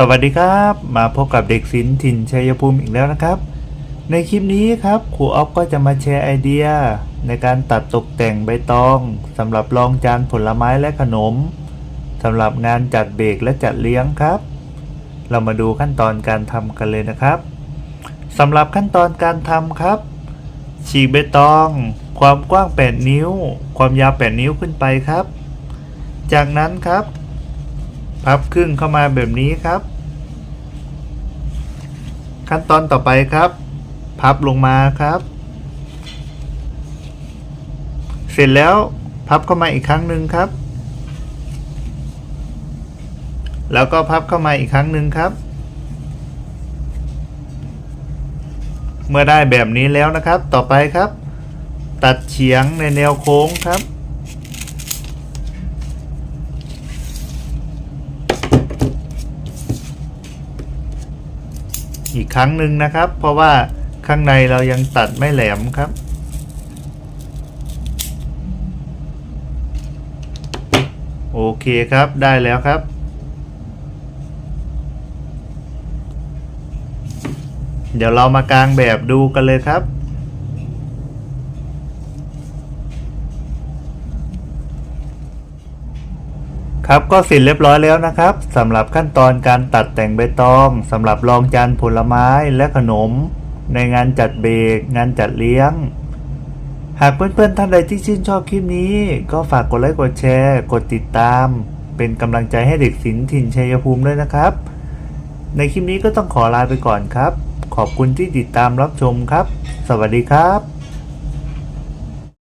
สวัสดีครับ มาพบกับเด็กศิลป์ถิ่นชัยภูมิอีกแล้วนะครับ ในคลิปนี้ครับครูออฟก็จะมาแชร์ไอเดีย ในการตัดตกแต่งใบตองสำหรับรองจานผลไม้และขนมสำหรับงานจัดเบรกและจัดเลี้ยงครับ เรามาดูขั้นตอนการทำกันเลยนะครับสำหรับขั้นตอนการทำครับ ฉีกใบตอง ความกว้าง 8 นิ้ว ความยาว 8 นิ้วขึ้นไปครับ จากนั้นครับ พับครึ่งเข้ามาแบบนี้ครับ ขั้นตอนต่อไปครับ พับลงมาครับ เสร็จแล้วพับเข้ามาอีกครั้งหนึ่งครับ แล้วก็พับเข้ามาอีกครั้งหนึ่งครับ เมื่อได้แบบนี้แล้วนะครับ ต่อไปครับ ตัดเฉียงในแนวโค้งครับ อีกครั้งหนึ่งนะครับ เพราะว่าข้างในเรายังตัดไม่แหลมครับ โอเคครับได้แล้วครับ เดี๋ยวเรามากางแบบดูกันเลยครับ ครับก็เสร็จเรียบร้อยแล้วนะครับสำหรับขั้นตอนการตัดแต่งใบตองสำหรับรองจานผลไม้และขนม ในงานจัดเบรกงานจัดเลี้ยง หากเพื่อนๆท่านใดที่ชื่นชอบคลิปนี้ ก็ฝากกดไลค์กดแชร์ กดติดตาม เป็นกำลังใจให้เด็กศิลป์ถิ่นชัยภูมิด้วยนะครับ ในคลิปนี้ก็ต้องขอลาไปก่อนครับ ขอบคุณที่ติดตามรับชมครับ สวัสดีครับ